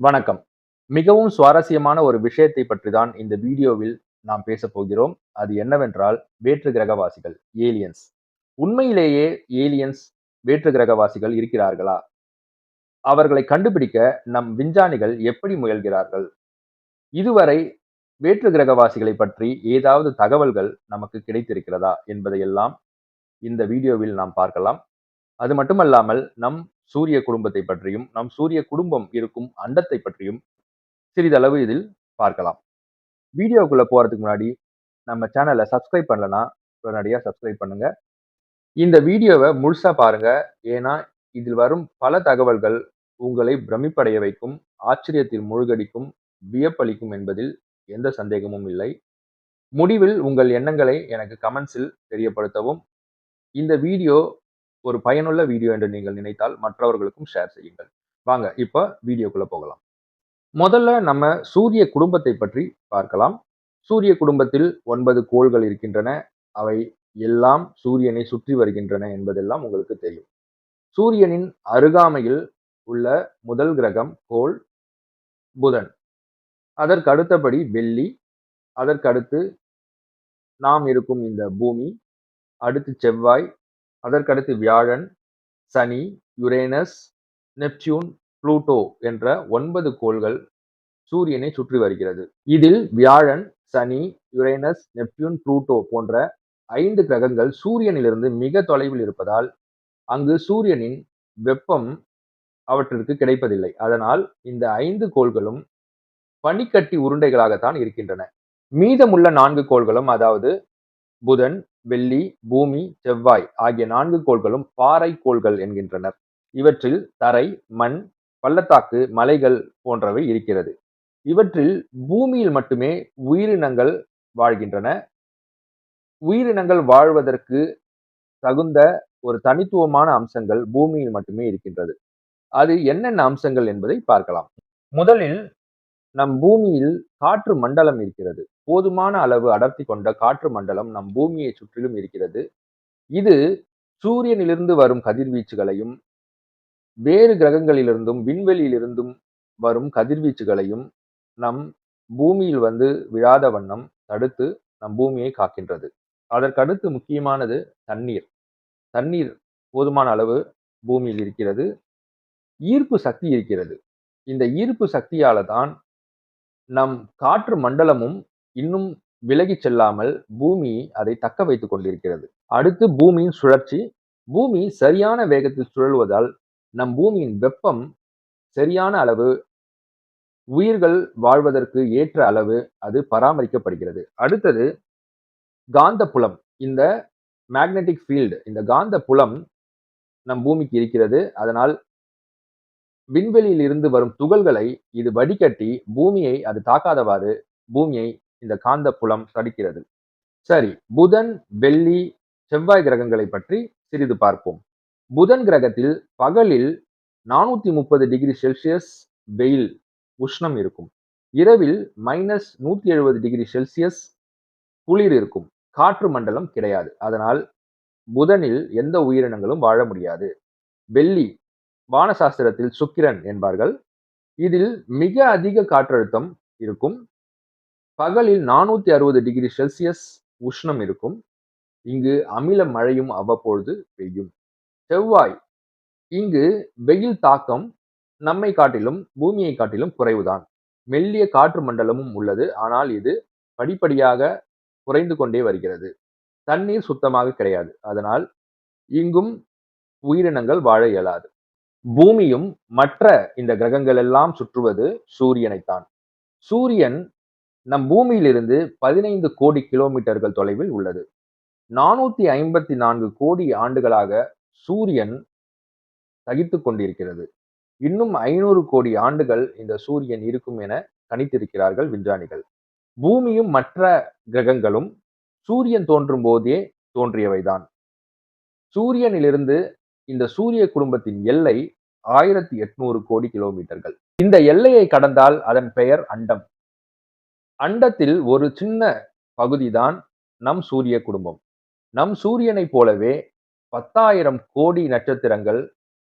வணக்கம். மிகவும் சுவாரஸ்யமான ஒரு விஷயத்தை பற்றி தான் இந்த வீடியோவில் நாம் பேசப் போகிறோம். அது என்னவென்றால் வேற்று கிரகவாசிகள் ஏலியன்ஸ். உண்மையிலேயே ஏலியன்ஸ் வேற்று கிரகவாசிகள் இருக்கிறார்களா? அவர்களை கண்டுபிடிக்க நம் விஞ்ஞானிகள் எப்படி முயல்கிறார்கள்? இதுவரை வேற்று கிரகவாசிகளை பற்றி ஏதாவது தகவல்கள் நமக்கு கிடைத்திருக்கிறதா என்பதையெல்லாம் இந்த வீடியோவில் நாம் பார்க்கலாம். அது மட்டுமல்லாமல் நம் சூரிய குடும்பத்தை பற்றியும் நம் சூரிய குடும்பம் இருக்கும் அண்டத்தை பற்றியும் சிறிதளவு இதில் பார்க்கலாம். வீடியோக்குள்ளே போகிறதுக்கு முன்னாடி நம்ம சேனலை சப்ஸ்கிரைப் பண்ணலன்னா உடனடியாக சப்ஸ்கிரைப் பண்ணுங்க. இந்த வீடியோவை முழுசாக பாருங்க. ஏன்னா இதில் வரும் பல தகவல்கள் உங்களை பிரமிப்படைய வைக்கும் ஆச்சரியத்தில் முழுகடிக்கும் வியப்பளிக்கும் என்பதில் எந்த சந்தேகமும் இல்லை. முடிவில் உங்கள் எண்ணங்களை எனக்கு கமெண்ட்ஸில் தெரியப்படுத்தவும். இந்த வீடியோ ஒரு பயனுள்ள வீடியோ என்று நீங்கள் நினைத்தால் மற்றவர்களுக்கும் ஷேர் செய்யுங்கள். வாங்க இப்போ வீடியோக்குள்ள போகலாம். முதல்ல நம்ம சூரிய குடும்பத்தை பற்றி பார்க்கலாம். சூரிய குடும்பத்தில் ஒன்பது கோள்கள் இருக்கின்றன. அவை எல்லாம் சூரியனை சுற்றி வருகின்றன என்பதெல்லாம் உங்களுக்கு தெரியும். சூரியனின் அருகாமையில் உள்ள முதல் கிரகம் கோள் புதன். அதற்கு அடுத்தபடி வெள்ளி அதற்கடுத்து நாம் இருக்கும் இந்த பூமி அடுத்து செவ்வாய் அதற்கடுத்து வியாழன் சனி யுரேனஸ் நெப்டியூன் புளூட்டோ என்ற ஒன்பது கோள்கள் சூரியனை சுற்றி வருகிறது. இதில் வியாழன் சனி யுரேனஸ் நெப்டியூன் புளூட்டோ போன்ற ஐந்து கிரகங்கள் சூரியனிலிருந்து மிக தொலைவில் இருப்பதால் அங்கு சூரியனின் வெப்பம் அவற்றிற்கு கிடைப்பதில்லை. அதனால் இந்த ஐந்து கோள்களும் பனிக்கட்டி உருண்டைகளாகத்தான் இருக்கின்றன. மீதமுள்ள நான்கு கோள்களும் அதாவது புதன் வெள்ளி பூமி செவ்வாய் ஆகிய நான்கு கோள்களும் பாறை கோள்கள் என்கின்றனர். இவற்றில் தரை மண் பள்ளத்தாக்கு மலைகள் போன்றவை இருக்கிறது. இவற்றில் பூமியில் மட்டுமே உயிரினங்கள் வாழ்கின்றன. உயிரினங்கள் வாழ்வதற்கு தகுந்த ஒரு தனித்துவமான அம்சங்கள் பூமியில் மட்டுமே இருக்கின்றது. அது என்னென்ன அம்சங்கள் என்பதை பார்க்கலாம். முதலில் நம் பூமியில் காற்று மண்டலம் இருக்கிறது. போதுமான அளவு அடர்த்தி கொண்ட காற்று மண்டலம் நம் பூமியை சுற்றிலும் இருக்கிறது. இது சூரியனிலிருந்து வரும் கதிர்வீச்சுகளையும் வேறு கிரகங்களிலிருந்தும் விண்வெளியிலிருந்தும் வரும் கதிர்வீச்சுகளையும் நம் பூமியில் வந்து விழாத வண்ணம் தடுத்து நம் பூமியை காக்கின்றது. அதற்கடுத்து முக்கியமானது தண்ணீர். தண்ணீர் போதுமான அளவு பூமியில் இருக்கிறது. ஈர்ப்பு சக்தி இருக்கிறது. இந்த ஈர்ப்பு சக்தியால தான் நம் காற்று மண்டலமும் இன்னும் விலகி செல்லாமல் பூமி அதை தக்க வைத்துக் கொண்டிருக்கிறது. அடுத்து பூமியின் சுழற்சி. பூமி சரியான வேகத்தில் சுழல்வதால் நம் பூமியின் வெப்பம் சரியான அளவு உயிர்கள் வாழ்வதற்கு ஏற்ற அளவு அது பராமரிக்கப்படுகிறது. அடுத்தது காந்த புலம் இந்த மேக்னெட்டிக் ஃபீல்டு இந்த காந்த புலம் நம் பூமிக்கு இருக்கிறது. அதனால் விண்வெளியில் இருந்து வரும் துகள்களை இது வடிகட்டி பூமியை அது தாக்காதவாறு பூமியை இந்த காந்த புலம் தடுக்கிறது. சரி புதன் வெள்ளி செவ்வாய் கிரகங்களை பற்றி சிறிது பார்ப்போம். புதன் கிரகத்தில் பகலில் நானூத்தி முப்பது டிகிரி செல்சியஸ் வெயில் உஷ்ணம் இருக்கும். இரவில் மைனஸ் நூத்தி எழுபது டிகிரி செல்சியஸ் குளிர் இருக்கும். காற்று மண்டலம் கிடையாது. அதனால் புதனில் எந்த உயிரினங்களும் வாழ முடியாது. வெள்ளி வானசாஸ்திரத்தில் சுக்கிரன் என்பார்கள். இதில் மிக அதிக காற்றழுத்தம் இருக்கும். பகலில் நானூத்தி அறுபது டிகிரி செல்சியஸ் உஷ்ணம் இருக்கும். இங்கு அமில மழையும் அவ்வப்பொழுது பெய்யும். செவ்வாய் இங்கு வெயில் தாக்கம் நம்மை காட்டிலும் பூமியை காட்டிலும் குறைவுதான். மெல்லிய காற்று மண்டலமும் உள்ளது. ஆனால் இது படிப்படியாக குறைந்து கொண்டே வருகிறது. தண்ணீர் சுத்தமாக கிடையாது. அதனால் இங்கும் உயிரினங்கள் வாழ இயலாது. பூமியும் மற்ற இந்த கிரகங்கள் எல்லாம் சுற்றுவது சூரியனைத்தான். சூரியன் நம் பூமியிலிருந்து பதினைந்து கோடி கிலோமீட்டர்கள் தொலைவில் உள்ளது. நானூத்தி ஐம்பத்தி நான்கு கோடி ஆண்டுகளாக சூரியன் தகித்துக் கொண்டிருக்கிறது. இன்னும் ஐநூறு கோடி ஆண்டுகள் இந்த சூரியன் இருக்கும் என கணித்திருக்கிறார்கள் விஞ்ஞானிகள். பூமியும் மற்ற கிரகங்களும் சூரியன் தோன்றும் போதே தோன்றியவைதான். சூரியனிலிருந்து இந்த சூரிய குடும்பத்தின் எல்லை ஆயிரத்தி எட்நூறு கோடி கிலோமீட்டர்கள். இந்த எல்லையை கடந்தால் அதன் பெயர் அண்டம். அண்டத்தில் ஒரு சின்ன பகுதிதான் நம் சூரிய குடும்பம். நம் சூரியனை போலவே பத்தாயிரம் கோடி நட்சத்திரங்கள்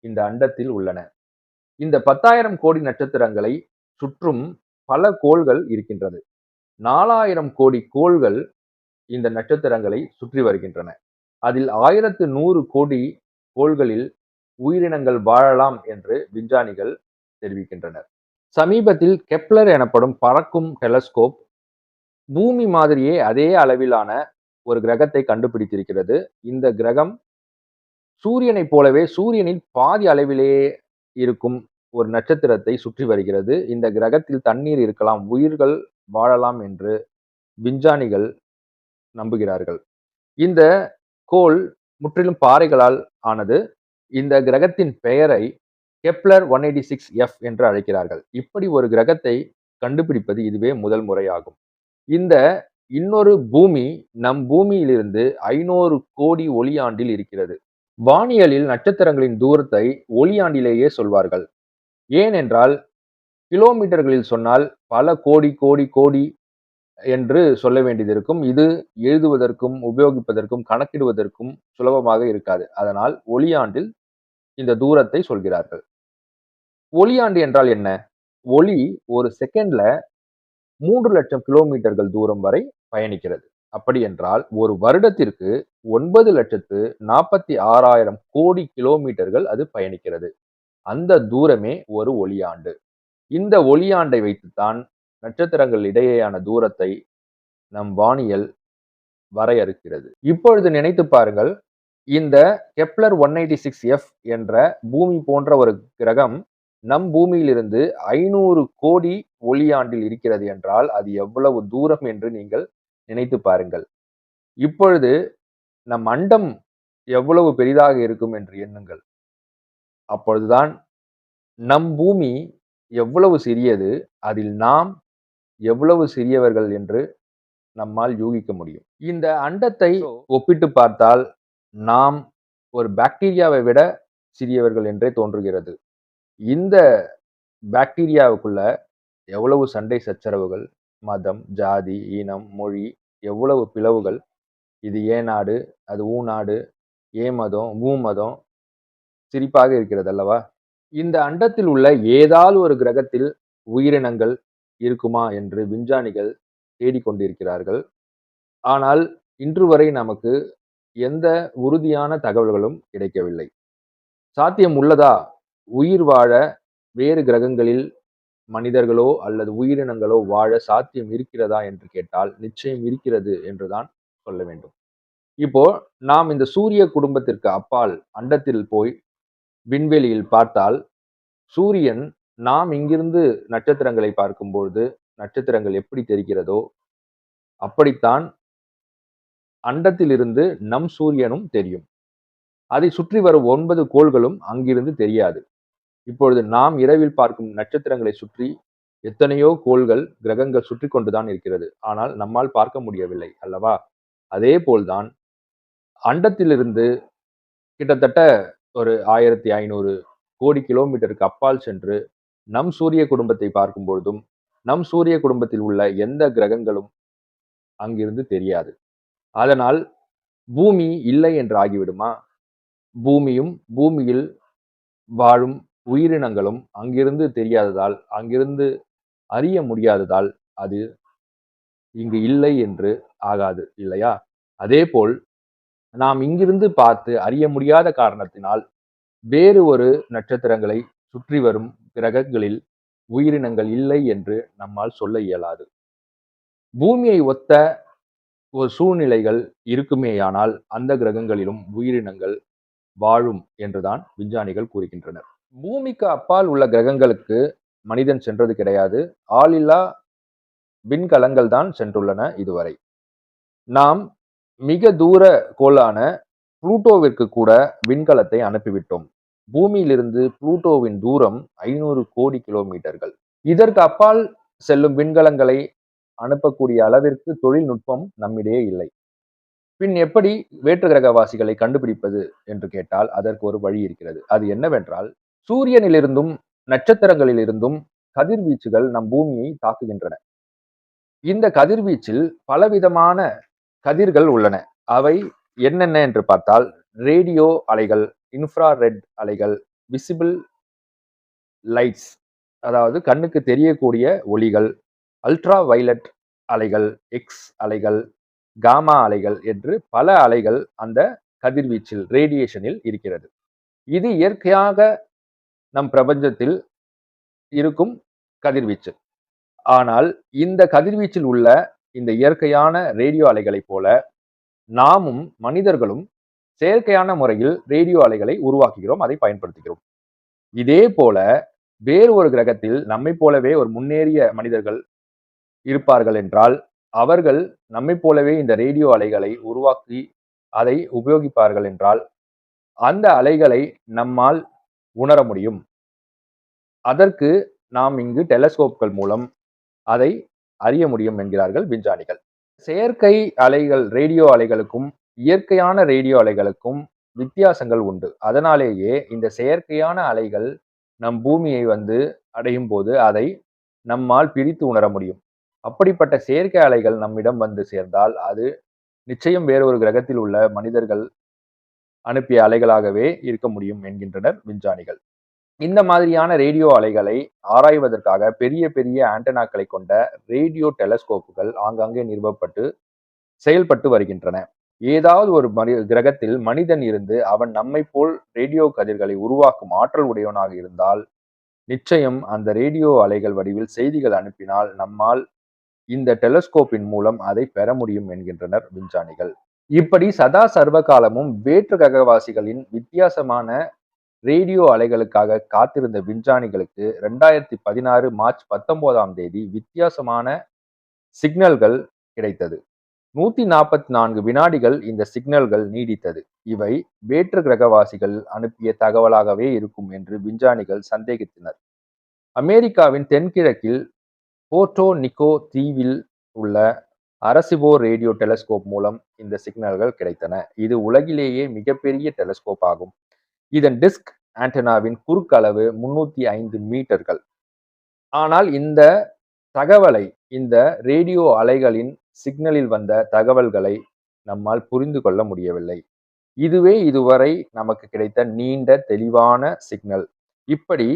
இந்த அண்டத்தில் உள்ளன. இந்த பத்தாயிரம் கோடி நட்சத்திரங்களை சுற்றும் பல கோள்கள் இருக்கின்றது. நாலாயிரம் கோடி கோள்கள் இந்த நட்சத்திரங்களை சுற்றி வருகின்றன. அதில் ஆயிரத்து நூறு கோடி கோள்களில் உயிரினங்கள் வாழலாம் என்று விஞ்ஞானிகள் தெரிவிக்கின்றனர். சமீபத்தில் கெப்லர் எனப்படும் பறக்கும் டெலஸ்கோப் பூமி மாதிரியே அதே அளவிலான ஒரு கிரகத்தை கண்டுபிடித்திருக்கிறது. இந்த கிரகம் சூரியனைப் போலவே சூரியனில் பாதி அளவிலேயே இருக்கும் ஒரு நட்சத்திரத்தை சுற்றி வருகிறது. இந்த கிரகத்தில் தண்ணீர் இருக்கலாம் உயிர்கள் வாழலாம் என்று விஞ்ஞானிகள் நம்புகிறார்கள். இந்த கோள் முற்றிலும் பாறைகளால் ஆனது. இந்த கிரகத்தின் பெயரை Kepler one eighty six F என்று அழைக்கிறார்கள். இப்படி ஒரு கிரகத்தை கண்டுபிடிப்பது இதுவே முதல் முறையாகும். இந்த இன்னொரு பூமி நம் பூமியிலிருந்து ஐநூறு கோடி ஒளியாண்டில் இருக்கிறது. வானியலில் நட்சத்திரங்களின் தூரத்தை ஒளியாண்டிலேயே சொல்வார்கள். ஏனென்றால் கிலோமீட்டர்களில் சொன்னால் பல கோடி கோடி கோடி என்று சொல்ல வேண்டியது இருக்கும் இது எழுதுவதற்கும் உபயோகிப்பதற்கும் கணக்கிடுவதற்கும் சுலபமாக இருக்காது. அதனால் ஒளியாண்டில் இந்த தூரத்தை சொல்கிறார்கள். ஒளியாண்டு என்றால் என்ன? ஒளி ஒரு செகண்ட்ல மூன்று லட்சம் கிலோமீட்டர்கள் தூரம் வரை பயணிக்கிறது. அப்படி என்றால் ஒரு வருடத்திற்கு ஒன்பது லட்சத்து நாற்பத்தி ஆறாயிரம் கோடி கிலோமீட்டர்கள் அது பயணிக்கிறது. அந்த தூரமே ஒரு ஒளியாண்டு. இந்த ஒளியாண்டை வைத்துத்தான் நட்சத்திரங்கள் இடையேயான தூரத்தை நம் வானியல் வரையறுக்கிறது. இப்பொழுது நினைத்து பாருங்கள் இந்த Kepler one eighty six F என்ற பூமி போன்ற ஒரு கிரகம் நம் பூமியிலிருந்து ஐநூறு கோடி ஒளியாண்டில் இருக்கிறது என்றால் அது எவ்வளவு தூரம் என்று நீங்கள் நினைத்து பாருங்கள். இப்பொழுது நம் அண்டம் எவ்வளவு பெரிதாக இருக்கும் என்று எண்ணுங்கள். அப்பொழுதுதான் நம் பூமி எவ்வளவு சிறியது அதில் நாம் எவ்வளவு சிறியவர்கள் என்று நம்மால் யூகிக்க முடியும். இந்த அண்டத்தை ஒப்பிட்டு பார்த்தால் நாம் ஒரு பாக்டீரியாவை விட சிறியவர்கள் என்றே தோன்றுகிறது. இந்த பாக்டீரியாவுக்குள்ள எவ்வளவு சண்டை சச்சரவுகள் மதம் ஜாதி இனம் மொழி எவ்வளவு பிளவுகள் இது ஏ நாடு அது ஊ நாடு ஏ மதம் ஊ மதம் சிரிப்பாக இருக்கிறது அல்லவா? இந்த அண்டத்தில் உள்ள ஏதாவது ஒரு கிரகத்தில் உயிரினங்கள் இருக்குமா என்று விஞ்ஞானிகள் தேடிக்கொண்டிருக்கிறார்கள். ஆனால் இன்று வரை நமக்கு எந்த உறுதியான தகவல்களும் கிடைக்கவில்லை. சாத்தியம் உள்ளதா? உயிர் வாழ வேறு கிரகங்களில் மனிதர்களோ அல்லது உயிரினங்களோ வாழ சாத்தியம் இருக்கிறதா என்று கேட்டால் நிச்சயம் இருக்கிறது என்றுதான் சொல்ல வேண்டும். இப்போ நாம் இந்த சூரிய குடும்பத்திற்கு அப்பால் அண்டத்தில் போய் விண்வெளியில் பார்த்தால் சூரியன் நாம் இங்கிருந்து நட்சத்திரங்களை பார்க்கும்பொழுது நட்சத்திரங்கள் எப்படி தெரிகிறதோ அப்படித்தான் அண்டத்திலிருந்து நம் சூரியனும் தெரியும். அதை சுற்றி வரும் ஒன்பது கோள்களும் அங்கிருந்து தெரியாது. இப்பொழுது நாம் இரவில் பார்க்கும் நட்சத்திரங்களை சுற்றி எத்தனையோ கோள்கள் கிரகங்கள் சுற்றி கொண்டுதான் இருக்கிறது. ஆனால் நம்மால் பார்க்க முடியவில்லை அல்லவா? அதே போல்தான் அண்டத்திலிருந்து கிட்டத்தட்ட ஒரு ஆயிரத்தி ஐநூறு கோடி கிலோமீட்டருக்கு அப்பால் சென்று நம் சூரிய குடும்பத்தை பார்க்கும் பொழுதும் நம் சூரிய குடும்பத்தில் உள்ள எந்த கிரகங்களும் அங்கிருந்து தெரியாது. அதனால் பூமி இல்லை என்று ஆகிவிடுமா? பூமியும் பூமியில் வாழும் உயிரினங்களும் அங்கிருந்து தெரியாததால் அங்கிருந்து அறிய முடியாததால் அது இங்கு இல்லை என்று ஆகாது இல்லையா? அதேபோல் நாம் இங்கிருந்து பார்த்து அறிய முடியாத காரணத்தினால் வேறு ஒரு நட்சத்திரங்களை சுற்றி வரும் கிரகங்களில் உயிரினங்கள் இல்லை என்று நம்மால் சொல்ல இயலாது. பூமியை ஒத்த ஒரு சூழ்நிலைகள் இருக்குமேயானால் அந்த கிரகங்களிலும் உயிரினங்கள் வாழும் என்றுதான் விஞ்ஞானிகள் கூறுகின்றனர். பூமிக்கு அப்பால் உள்ள கிரகங்களுக்கு மனிதன் சென்றது கிடையாது. ஆளில்லா விண்கலங்கள் தான் சென்றுள்ளன இதுவரை. நாம் மிக தூர கோளான புளூட்டோவிற்கு கூட விண்கலத்தை அனுப்பிவிட்டோம். பூமியிலிருந்து புளூட்டோவின் தூரம் ஐநூறு கோடி கிலோமீட்டர்கள். இதற்கு அப்பால் செல்லும் விண்கலங்களை அனுப்பக்கூடிய அளவிற்கு தொழில்நுட்பம் நம்மிடையே இல்லை. பின் எப்படி வேற்று கிரகவாசிகளை கண்டுபிடிப்பது என்று கேட்டால் அதற்கு ஒரு வழி இருக்கிறது. அது என்னவென்றால் சூரியனிலிருந்தும் நட்சத்திரங்களிலிருந்தும் கதிர்வீச்சுகள் நம் பூமியை தாக்குகின்றன. இந்த கதிர்வீச்சில் பலவிதமான கதிர்கள் உள்ளன. அவை என்னென்ன என்று பார்த்தால் ரேடியோ அலைகள் இன்ஃப்ரா ரெட் அலைகள் விசிபிள் லைட்ஸ் அதாவது கண்ணுக்கு தெரியக்கூடிய ஒளிகள் அல்ட்ரா வைலட் அலைகள் எக்ஸ் அலைகள் காமா அலைகள் என்று பல அலைகள் அந்த கதிர்வீச்சில் ரேடியேஷனில் இருக்கிறது. இது இயற்கையாக நம் பிரபஞ்சத்தில் இருக்கும் கதிர்வீச்சு. ஆனால் இந்த கதிர்வீச்சில் உள்ள இந்த இயற்கையான ரேடியோ அலைகளைப் போல நாமும் மனிதர்களும் செயற்கையான முறையில் ரேடியோ அலைகளை உருவாக்குகிறோம் அதை பயன்படுத்துகிறோம். இதே போல வேறு ஒரு கிரகத்தில் நம்மை போலவே ஒரு முன்னேறிய மனிதர்கள் இருப்பார்கள் என்றால் அவர்கள் நம்மை போலவே இந்த ரேடியோ அலைகளை உருவாக்கி அதை உபயோகிப்பார்கள் என்றால் அந்த அலைகளை நம்மால் உணர முடியும். அதற்கு நாம் இங்கு டெலஸ்கோப்கள் மூலம் அதை அறிய முடியும் என்கிறார்கள் விஞ்ஞானிகள். செயற்கை அலைகள் ரேடியோ அலைகளுக்கும் இயற்கையான ரேடியோ அலைகளுக்கும் வித்தியாசங்கள் உண்டு. அதனாலேயே இந்த செயற்கையான அலைகள் நம் பூமியை வந்து அடையும் போது அதை நம்மால் பிரித்து உணர முடியும். அப்படிப்பட்ட செயற்கை அலைகள் நம்மிடம் வந்து சேர்ந்தால் அது நிச்சயம் வேறொரு கிரகத்தில் உள்ள மனிதர்கள் அனுப்பிய அலைகளாகவே இருக்க முடியும் என்கின்றனர் விஞ்ஞானிகள். இந்த மாதிரியான ரேடியோ அலைகளை ஆராய்வதற்காக பெரிய பெரிய ஆண்டனாக்களை கொண்ட ரேடியோ டெலஸ்கோப்புகள் ஆங்காங்கே நிறுவப்பட்டு செயல்பட்டு வருகின்றன. ஏதாவது ஒரு மனி கிரகத்தில் மனிதன் இருந்து அவன் நம்மை போல் ரேடியோ கதிர்களை உருவாக்கும் ஆற்றல் உடையவனாக இருந்தால் நிச்சயம் அந்த ரேடியோ அலைகள் வடிவில் செய்திகள் அனுப்பினால் நம்மால் இந்த டெலஸ்கோப்பின் மூலம் அதை பெற முடியும் என்கின்றனர் விஞ்ஞானிகள். இப்படி சதா சர்வ காலமும் வேற்று கிரகவாசிகளின் வித்தியாசமான ரேடியோ அலைகளுக்காக காத்திருந்த விஞ்ஞானிகளுக்கு ரெண்டாயிரத்தி பதினாறு மார்ச் பத்தொன்பதாம் தேதி வித்தியாசமான சிக்னல்கள் கிடைத்தது. நூத்தி நாற்பத்தி நான்கு வினாடிகள் இந்த சிக்னல்கள் நீடித்தது. இவை வேற்று கிரகவாசிகள் அனுப்பிய தகவலாகவே இருக்கும் என்று விஞ்ஞானிகள் சந்தேகித்தனர். அமெரிக்காவின் தென்கிழக்கில் போர்டோ நிக்கோ தீவில் உள்ள அரசிபோ ரேடியோ டெலஸ்கோப் மூலம் இந்த சிக்னல்கள் கிடைத்தன. இது உலகிலேயே மிகப்பெரிய டெலஸ்கோப் ஆகும். இதன் டிஸ்க் ஆண்டனாவின் குறுக்களவு முன்னூத்தி ஐந்து மீட்டர்கள். ஆனால் இந்த தகவலை இந்த ரேடியோ அலைகளின் சிக்னலில் வந்த தகவல்களை நம்மால் புரிந்து கொள்ள முடியவில்லை. இதுவே இதுவரை நமக்கு கிடைத்த நீண்ட தெளிவான சிக்னல். இப்படி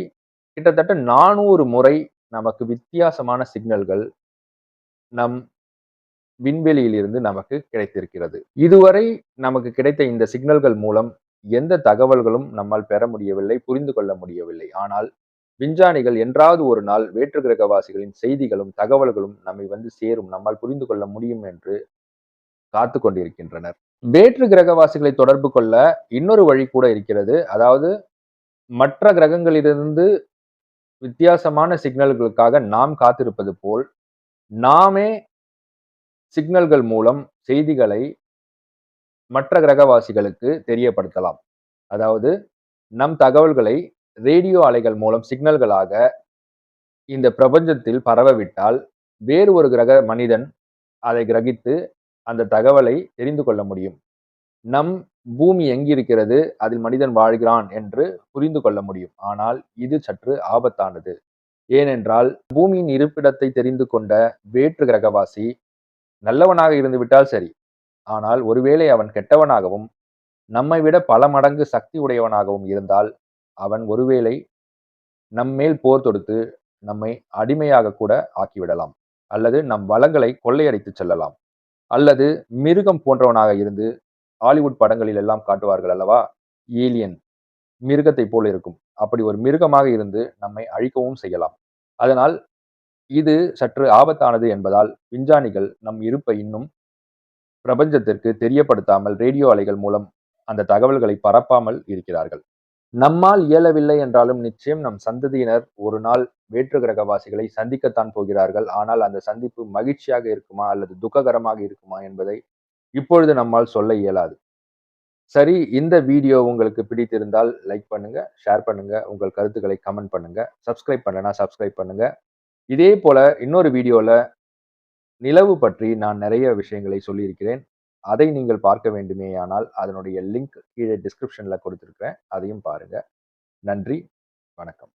கிட்டத்தட்ட நானூறு முறை நமக்கு வித்தியாசமான சிக்னல்கள் நம் விண்வெளியில் இருந்து நமக்கு கிடைத்திருக்கிறது. இதுவரை நமக்கு கிடைத்த இந்த சிக்னல்கள் மூலம் எந்த தகவல்களும் நம்மால் பெற முடியவில்லை புரிந்து கொள்ள முடியவில்லை. ஆனால் விஞ்ஞானிகள் என்றாவது ஒரு நாள் வேற்று கிரகவாசிகளின் செய்திகளும் தகவல்களும் நம்மை வந்து சேரும் நம்மால் புரிந்து கொள்ள முடியும் என்று காத்து கொண்டிருக்கின்றனர். வேற்று கிரகவாசிகளை தொடர்பு கொள்ள இன்னொரு வழி கூட இருக்கிறது. அதாவது மற்ற கிரகங்களிலிருந்து வித்தியாசமான சிக்னல்களுக்காக நாம் காத்திருப்பது போல் நாமே சிக்னல்கள் மூலம் செய்திகளை மற்ற கிரகவாசிகளுக்கு தெரியப்படுத்தலாம். அதாவது நம் தகவல்களை ரேடியோ அலைகள் மூலம் சிக்னல்களாக இந்த பிரபஞ்சத்தில் பரவவிட்டால் வேறு ஒரு கிரக மனிதன் அதை கிரகித்து அந்த தகவலை தெரிந்து கொள்ள முடியும். நம் பூமி எங்கிருக்கிறது அதில் மனிதன் வாழ்கிறான் என்று புரிந்து கொள்ள முடியும். ஆனால் இது சற்று ஆபத்தானது. ஏனென்றால் பூமியின் இருப்பிடத்தை தெரிந்து கொண்ட வேற்று கிரகவாசி நல்லவனாக இருந்துவிட்டால் சரி. ஆனால் ஒருவேளை அவன் கெட்டவனாகவும் நம்மை விட பல மடங்கு சக்தி உடையவனாகவும் இருந்தால் அவன் ஒருவேளை நம்மேல் போர் தொடுத்து நம்மை அடிமையாக கூட ஆக்கிவிடலாம். அல்லது நம் வளங்களை கொள்ளையடித்து செல்லலாம். அல்லது மிருகம் போன்றவனாக இருந்து ஹாலிவுட் படங்களில் எல்லாம் காட்டுவார்கள் அல்லவா? ஏலியன் மிருகத்தை போல இருக்கும். அப்படி ஒரு மிருகமாக இருந்து நம்மை அழிக்கவும் செய்யலாம். அதனால் இது சற்று ஆபத்தானது என்பதால் விஞ்ஞானிகள் நம் இருப்பை இன்னும் பிரபஞ்சத்திற்கு தெரியப்படுத்தாமல் ரேடியோ அலைகள் மூலம் அந்த தகவல்களை பரப்பாமல் இருக்கிறார்கள். நம்மால் இயலவில்லை என்றாலும் நிச்சயம் நம் சந்ததியினர் ஒரு நாள் வேற்று கிரகவாசிகளை சந்திக்கத்தான் போகிறார்கள். ஆனால் அந்த சந்திப்பு மகிழ்ச்சியாக இருக்குமா அல்லது துக்ககரமாக இருக்குமா என்பதை இப்பொழுது நம்மால் சொல்ல இயலாது. சரி இந்த வீடியோ உங்களுக்கு பிடித்திருந்தால் லைக் பண்ணுங்க ஷேர் பண்ணுங்க உங்கள் கருத்துக்களை கமெண்ட் பண்ணுங்க சப்ஸ்கிரைப் பண்ணலன்னா சப்ஸ்கிரைப் பண்ணுங்க. இதே போல இன்னொரு வீடியோவில் நிலவு பற்றி நான் நிறைய விஷயங்களை சொல்லியிருக்கிறேன். அதை நீங்கள் பார்க்க வேண்டுமேயானால் அதனுடைய லிங்க் கீழே டிஸ்கிரிப்ஷனில் கொடுத்துருக்கிறேன். அதையும் பாருங்கள் நன்றி. வணக்கம்.